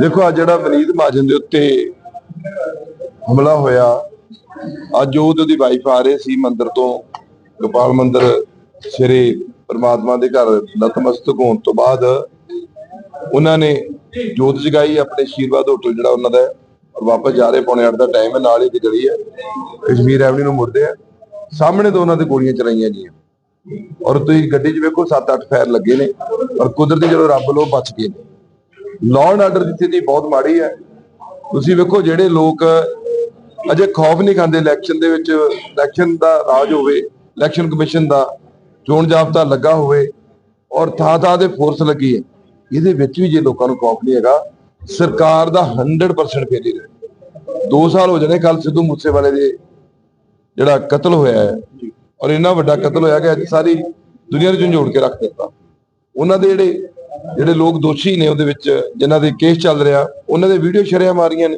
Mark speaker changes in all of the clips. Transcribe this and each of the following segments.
Speaker 1: ਦੇਖੋ ਆ ਜਿਹੜਾ ਵਨੀਤ ਮਾਜਨ ਦੇ ਉੱਤੇ ਹਮਲਾ ਹੋਇਆ, ਅੱਜ ਉਹ ਤੇ ਉਹਦੀ ਵਾਈਫ ਆ ਰਹੇ ਸੀ ਮੰਦਿਰ ਤੋਂ, ਗੋਪਾਲ ਮੰਦਿਰ ਸ੍ਰੀ ਪਰਮਾਤਮਾ ਦੇ ਘਰ ਨਤਮਸਤਕ ਹੋਣ ਤੋਂ ਬਾਅਦ ਉਹਨਾਂ ਨੇ ਜੋਤ ਜਗਾਈ ਆਪਣੇ ਆਸ਼ੀਰਵਾਦ ਹੋਟਲ ਜਿਹੜਾ ਉਹਨਾਂ ਦਾ ਔਰ ਵਾਪਸ ਜਾ ਰਹੇ, ਪੌਣੇ 8 ਦਾ ਟਾਈਮ ਹੈ, ਨਾਲ ਹੀ ਇੱਕ ਗਲੀ ਹੈ, ਕਸ਼ਮੀਰ ਐਵਨਿਊ ਨੂੰ ਮੁੜਦੇ ਆ ਸਾਹਮਣੇ ਤੋਂ ਉਹਨਾਂ ਦੇ ਗੋਲੀਆਂ ਚਲਾਈਆਂ ਗਈਆਂ। ਔਰ ਤੁਸੀਂ ਗੱਡੀ 'ਚ ਵੇਖੋ 7-8 ਫਾਇਰ ਲੱਗੇ ਨੇ, ਔਰ ਕੁਦਰਤੀ ਜਦੋਂ ਰੱਬ ਲੋ ਬਚ ਗਏ ਨੇ। ਲਾਅ ਐਂਡ ਆਰਡਰ ਦੀ ਸਥਿਤੀ ਬਹੁਤ ਮਾੜੀ ਹੈ। ਤੁਸੀਂ ਵੇਖੋ ਜਿਹੜੇ ਲੋਕ ਅਜੇ ਖੌਫ ਨਹੀਂ ਖਾਂਦੇ ਇਲੈਕਸ਼ਨ ਦੇ ਵਿੱਚ ਇਲੈਕਸ਼ਨ ਦਾ ਰਾਜ ਹੋਵੇ ਇਲੈਕਸ਼ਨ ਕਮਿਸ਼ਨ ਦਾ ਚੋਣ ਜਾਬਤਾ ਲੱਗਾ ਹੋਵੇ ਔਰ ਥਾਂ ਥਾਂ ਤੇ ਫੋਰਸ ਲੱਗੀ ਹੈ, ਇਹਦੇ ਵਿੱਚ ਵੀ ਜੇ ਲੋਕਾਂ ਨੂੰ ਖੌਫ ਨਹੀਂ ਹੈਗਾ, ਸਰਕਾਰ ਦਾ 100% ਫੇਲਿਅਰ ਹੈ। 2 ਸਾਲ ਹੋ ਜਾਣੇ ਕੱਲ ਸਿੱਧੂ ਮੂਸੇਵਾਲੇ ਦੇ ਜਿਹੜਾ ਕਤਲ ਹੋਇਆ ਹੈ ਔਰ ਇੰਨਾ ਵੱਡਾ ਕਤਲ ਹੋਇਆ ਕਿ ਅੱਜ ਸਾਰੀ ਦੁਨੀਆ ਨੂੰ ਝੰਜੋੜ ਕੇ ਰੱਖ ਦਿੱਤਾ। ਉਹਨਾਂ ਦੇ ਜਿਹੜੇ ਜਿਹੜੇ ਲੋਕ ਦੋਸ਼ੀ ਨੇ ਉਹਦੇ ਵਿੱਚ, ਜਿਨ੍ਹਾਂ ਦੇ ਕੇਸ ਚੱਲ ਰਿਹਾ, ਉਹਨਾਂ ਦੇ ਵੀਡੀਓ ਸ਼ਰਿਆ ਮਾਰੀਆਂ ਨੇ।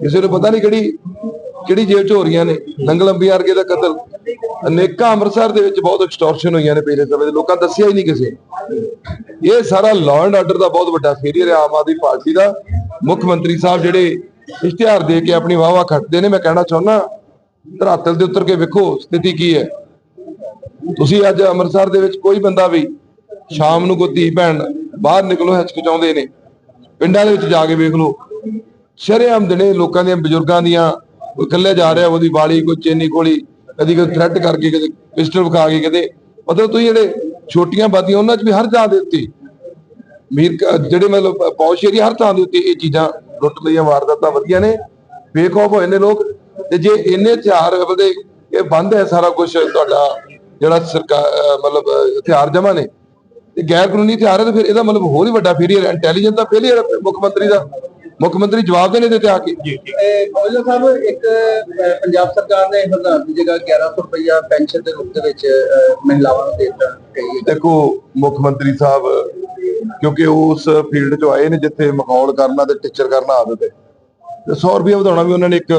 Speaker 1: ਕਿਸੇ ਨੂੰ ਪਤਾ ਨਹੀਂ ਕਿਹੜੀ ਕਿਹੜੀ ਜੇਲ੍ਹ 'ਚ ਹੋ ਰਹੀਆਂ ਨੇ। ਨੰਗਲ ਅੰਬੀਆਰ ਕੇ ਦਾ ਕਤਲ। ਅਨੇਕਾਂ ਅੰਮ੍ਰਿਤਸਰ ਦੇ ਵਿੱਚ ਬਹੁਤ ਐਕਸਟੋਰਸ਼ਨ ਹੋਈਆਂ ਨੇ ਪਿਛਲੇ ਸਮੇਂ ਦੇ ਲੋਕਾਂ ਦੱਸਿਆ ਹੀ ਨਹੀਂ ਕਿਸੇ ਇਹ ਸਾਰਾ ਲਾਅ ਐਂਡ ਆਰਡਰ ਦਾ ਬਹੁਤ ਵੱਡਾ ਫੇਰੀਅਰ ਹੈ, ਆਮ ਆਦਮੀ ਪਾਰਟੀ ਦਾ। ਮੁੱਖ ਮੰਤਰੀ ਸਾਹਿਬ ਜਿਹੜੇ ਇਸ਼ਤਿਹਾਰ ਦੇ ਕੇ ਆਪਣੀ ਵਾਹਵਾ ਖੱਟਦੇ ਨੇ, ਮੈਂ ਕਹਿਣਾ ਚਾਹੁੰਦਾ, ਧਰਾਤਲ ਦੇ ਉੱਤਰ ਕੇ ਵੇਖੋ ਸਥਿਤੀ ਕੀ ਹੈ। ਤੁਸੀਂ ਅੱਜ ਅੰਮ੍ਰਿਤਸਰ ਦੇ ਵਿੱਚ ਕੋਈ ਬੰਦਾ ਵੀ, ਸ਼ਾਮ ਨੂੰ ਕੋਈ ਧੀ ਭੈਣ ਬਾਹਰ ਨਿਕਲੋ ਹਚਕਚਾਉਂਦੇ ਨੇ। ਪਿੰਡਾਂ ਦੇ ਵਿੱਚ ਜਾ ਕੇ ਵੇਖ ਲਓ। ਸ਼ਰੇਆਮ ਦਿਨੇ ਲੋਕਾਂ ਦੀਆਂ, ਬਜ਼ੁਰਗਾਂ ਦੀਆਂ, ਕੋਈ ਇਕੱਲੇ ਜਾ ਰਿਹਾ, ਉਹਦੀ ਬਾਲੀ ਕੋਈ ਚੇਨੀ ਕੋਲੀ, ਕਦੀ ਕੋਈ ਥ੍ਰੈਟ ਕਰਕੇ ਕਦੇ ਪਿਸਟਲ ਵਿਖਾ ਕੇ ਕਦੇ ਮਤਲਬ ਤੁਸੀਂ ਜਿਹੜੇ ਛੋਟੀਆਂ ਬਾਦੀਆਂ ਉਹਨਾਂ 'ਚ ਵੀ ਹਰ ਥਾਂ ਦੇ ਉੱਤੇ ਮੀਰ ਜਿਹੜੇ ਮਤਲਬ ਪੌਸ਼ ਏਰੀਆ, ਹਰ ਥਾਂ ਦੇ ਉੱਤੇ ਇਹ ਚੀਜ਼ਾਂ ਲੁੱਟ ਲਈਆਂ, ਵਾਰਦਾਤਾਂ ਵਧੀਆਂ ਨੇ। ਫੇਕ ਹੋਏ ਨੇ ਲੋਕ। ਤੇ ਜੇ ਇੰਨੇ ਹਥਿਆਰ ਵਧੇ ਇਹ ਬੰਦ ਹੈ ਸਾਰਾ ਕੁਝ ਤੁਹਾਡਾ, ਜਿਹੜਾ ਸਰਕਾਰ ਮਤਲਬ, ਹਥਿਆਰ ਜਮਾ ਨੇ। ਤੇ ਗੈਰ ਕਾਨੂੰਨੀ ਹਥਿਆਰ ਹੈ ਤੇ ਫਿਰ ਇਹਦਾ ਮਤਲਬ ਹੋਰ ਹੀ ਵੱਡਾ ਫੇਲੀਅਰ ਇੰਟੈਲੀਜੈਂਸ ਦਾ ਫੇਲੀਅਰ ਮੁੱਖ ਮੰਤਰੀ ਦਾ। ਮੁੱਖ ਮੰਤਰੀ ਜਵਾਬ ਦੇਣੇ ਦੇ ਤੇ ਆ ਕੇ।
Speaker 2: ਕੌਜਲ ਸਾਹਿਬ ਇੱਕ ਪੰਜਾਬ ਸਰਕਾਰ ਨੇ ਹਜ਼ਾਰ ਦੀ ਜਗ੍ਹਾ 1100 ਰੁਪਇਆ ਪੈਨਸ਼ਨ ਦੇ ਰੂਪ ਦੇ ਵਿੱਚ ਮਹਿਲਾਵਾਂ ਨੂੰ ਦੇ ਦਿੱਤਾ ਕਹੀ
Speaker 1: ਦੇਖੋ ਮੁੱਖ ਮੰਤਰੀ ਸਾਹਿਬ ਕਿਉਂਕਿ ਉਸ ਫੀਲਡ 'ਚੋਂ ਆਏ ਨੇ ਜਿੱਥੇ ਮਾਹੌਲ ਕਰਨਾ ਤੇ ਟੀਚਰ ਕਰਨਾ ਆਦਤ ਹੈ। ਤੇ 100 ਰੁਪਏ ਵਧਾਉਣਾ ਵੀ ਉਹਨਾਂ ਨੇ ਇੱਕ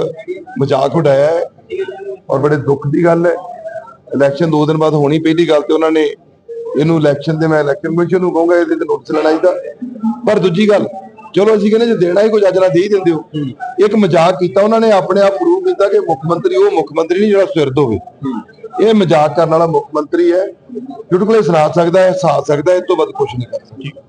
Speaker 1: ਮਜ਼ਾਕ ਉਡਾਇਆ ਹੈ ਔਰ ਬੜੇ ਦੁੱਖ ਦੀ ਗੱਲ ਹੈ। ਇਲੈਕਸ਼ਨ 2 ਦਿਨ ਬਾਅਦ ਹੋਣੀ ਪਹਿਲੀ ਗੱਲ ਤੇ ਉਹਨਾਂ ਨੇ ਇਹਨੂੰ ਇਲੈਕਸ਼ਨ ਦੇ ਮੈਂ ਇਲੈਕਸ਼ਨ ਕਮਿਸ਼ਨ ਨੂੰ ਕਹੂੰਗਾ, ਇਹਦੇ ਤੇ ਨੋਟਿਸ ਲੈਣਾ ਚਾਹੀਦਾ ਪਰ ਦੂਜੀ ਗੱਲ, ਚਲੋ ਅਸੀਂ ਕਹਿੰਦੇ ਜੇ ਦੇਣਾ ਹੀ ਕੋਈ ਅਜਰਾ ਦੇ ਹੀ ਦਿੰਦੇ ਹੋ। ਇੱਕ ਮਜ਼ਾਕ ਕੀਤਾ ਉਹਨਾਂ ਨੇ, ਆਪਣੇ ਆਪ ਪ੍ਰੂਵ ਕੀਤਾ ਕਿ ਮੁੱਖ ਮੰਤਰੀ ਉਹ ਮੁੱਖ ਮੰਤਰੀ ਨਹੀਂ ਜਿਹੜਾ ਸਿਰਦ ਹੋਵੇ ਇਹ ਮਜ਼ਾਕ ਕਰਨ ਵਾਲਾ ਮੁੱਖ ਮੰਤਰੀ ਹੈ। ਚੁਟਕਲੇ ਸੁਣਾ ਸਕਦਾ ਹੈ ਹਸਾ ਸਕਦਾ ਹੈ ਇਹ ਤੋਂ ਵੱਧ ਕੁਝ ਨਹੀਂ ਕਰ ਸਕਦਾ।